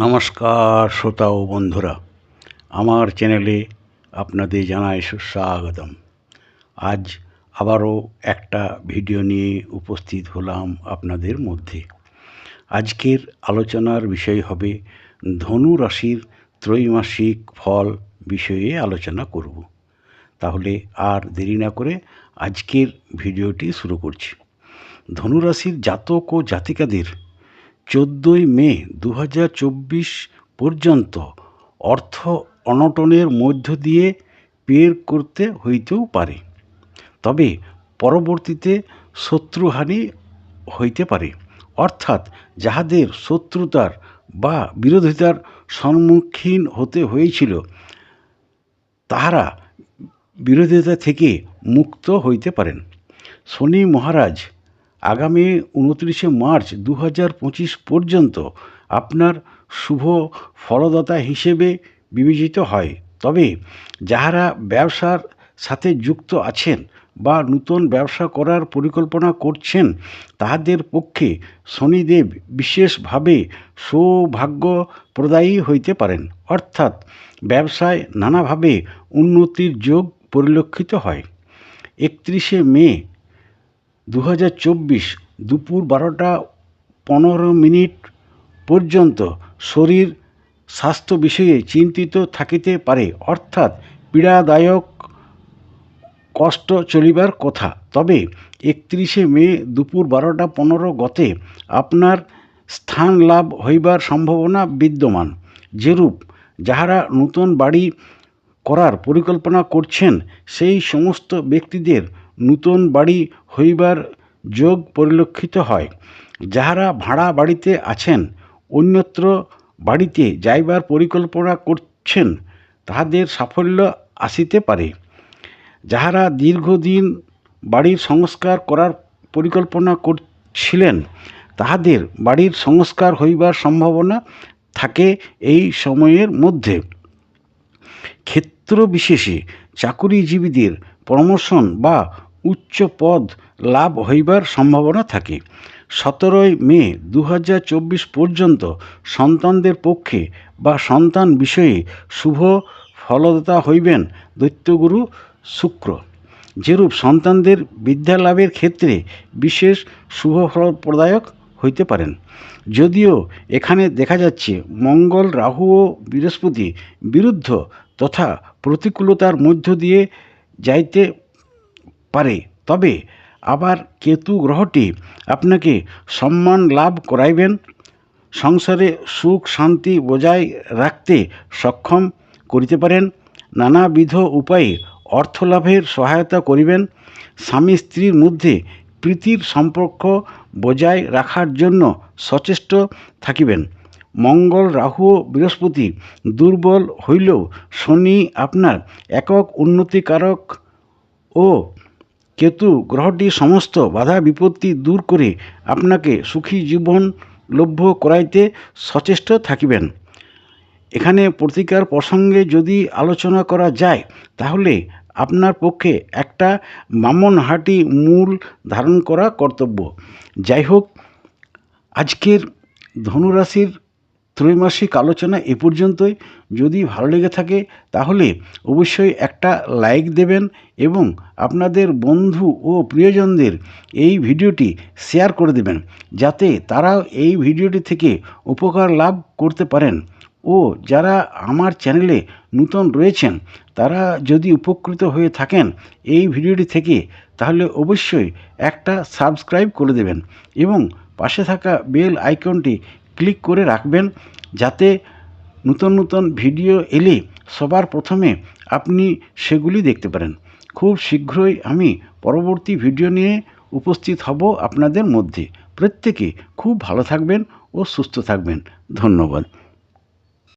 নমস্কার শ্রোতা ও বন্ধুরা, আমার চ্যানেলে আপনাদের জানাই সুস্বাগতম। আজ আবারও একটা ভিডিও নিয়ে উপস্থিত হলাম আপনাদের মধ্যে। আজকের আলোচনার বিষয় হবে ধনু রাশির ত্রৈমাসিক ফল বিষয়ে আলোচনা করব। তাহলে আর দেরি না করে আজকের ভিডিওটি শুরু করছি। ধনুরাশির জাতক ও জাতিকাদের চোদ্দোই মে দু হাজার চব্বিশ পর্যন্ত অর্থ অনটনের মধ্য দিয়ে পের করতে হইতেও পারে। তবে পরবর্তীতে শত্রুহানি হইতে পারে। অর্থাৎ যাহাদের শত্রুতার বা বিরোধিতার সম্মুখীন হতে হয়েছিল, তাহারা বিরোধিতা থেকে মুক্ত হইতে পারেন। শনি মহারাজ আগামী উনত্রিশে মার্চ দু হাজার পঁচিশ পর্যন্ত আপনার শুভ ফলদাতা হিসেবে বিবেচিত হয়। তবে যাহারা ব্যবসার সাথে যুক্ত আছেন বা নূতন ব্যবসা করার পরিকল্পনা করছেন, তাহাদের পক্ষে শনিদেব বিশেষভাবে সৌভাগ্য প্রদায়ী হইতে পারেন। অর্থাৎ ব্যবসায় নানাভাবে উন্নতির যোগ পরিলক্ষিত হয়। একত্রিশে মে দু হাজার চব্বিশ দুপুর বারোটা পনেরো মিনিট পর্যন্ত শরীর স্বাস্থ্য বিষয়ে চিন্তিত থাকিতে পারে। অর্থাৎ পীড়াদায়ক, কষ্ট চলিবার কথা। তবে একত্রিশে মে দুপুর বারোটা পনেরো গতে আপনার স্থান লাভ হইবার সম্ভাবনা বিদ্যমান। যেরূপ যাহারা নূতন বাড়ি করার পরিকল্পনা করছেন, সেই সমস্ত ব্যক্তিদের নূতন বাড়ি হইবার যোগ পরিলক্ষিত হয়। যাহারা ভাড়া বাড়িতে আছেন, অন্যত্র বাড়িতে যাইবার পরিকল্পনা করছেন, তাহাদের সাফল্য আসিতে পারে। যাহারা দীর্ঘদিন বাড়ির সংস্কার করার পরিকল্পনা করছিলেন, তাহাদের বাড়ির সংস্কার হইবার সম্ভাবনা থাকে এই সময়ের মধ্যে। ক্ষেত্র বিশেষে চাকুরিজীবীদের প্রমোশন বা উচ্চ পদ লাভ হইবার সম্ভাবনা থাকে। সতেরোই মে দু হাজার চব্বিশ পর্যন্ত সন্তানদের পক্ষে বা সন্তান বিষয়ে শুভ ফলদাতা হইবেন দৈত্যগুরু শুক্র। যেরূপ সন্তানদের বিদ্যা লাভের ক্ষেত্রে বিশেষ শুভ ফলপ্রদায়ক হইতে পারেন। যদিও এখানে দেখা যাচ্ছে, মঙ্গল, রাহু ও বৃহস্পতি বিরুদ্ধ তথা প্রতিকূলতার মধ্য দিয়ে যাইতে পারে। তবে আবার কেতু গ্রহটি আপনাকে সম্মান লাভ করাইবেন। সংসারে সুখ শান্তি বজায় রাখতে সক্ষম করিতে পারেন। নানাবিধ উপায়ে অর্থ লাভের সহায়তা করিবেন। স্বামী স্ত্রীর মধ্যে প্রীতির সম্পর্ক বজায় রাখার জন্য সচেষ্ট থাকিবেন। মঙ্গল, রাহু, বৃহস্পতি দুর্বল হইলেও শনি আপনার একক উন্নতিকারক ও কেতু গ্রহটি সমস্ত বাধা বিপত্তি দূর করে আপনাকে সুখী জীবন লভ্য করাইতে সচেষ্ট থাকিবেন। এখানে প্রতিকার প্রসঙ্গে যদি আলোচনা করা যায়, তাহলে আপনার পক্ষে একটা বামনহাটি মূল ধারণ করা কর্তব্য। যাই হোক আজকের ধনুরাশির ত্রৈমাসিক আলোচনা এ পর্যন্তই। যদি ভালো লেগে থাকে, তাহলে অবশ্যই একটা লাইক দেবেন এবং আপনাদের বন্ধু ও প্রিয়জনদের এই ভিডিওটি শেয়ার করে দেবেন, যাতে তারাও এই ভিডিওটি থেকে উপকার লাভ করতে পারেন। ও যারা আমার চ্যানেলে নূতন রয়েছেন, তারা যদি উপকৃত হয়ে থাকেন এই ভিডিওটি থেকে, তাহলে অবশ্যই একটা সাবস্ক্রাইব করে দেবেন এবং পাশে থাকা বেল আইকনটি ক্লিক করে রাখবেন যাতে নতুন নতুন ভিডিও এলে সবার প্রথমে আপনি সেগুলি দেখতে পারেন। খুব শীঘ্রই আমি পরবর্তী ভিডিও নিয়ে উপস্থিত হব আপনাদের মধ্যে। প্রত্যেকে খুব ভালো থাকবেন ও সুস্থ থাকবেন। ধন্যবাদ।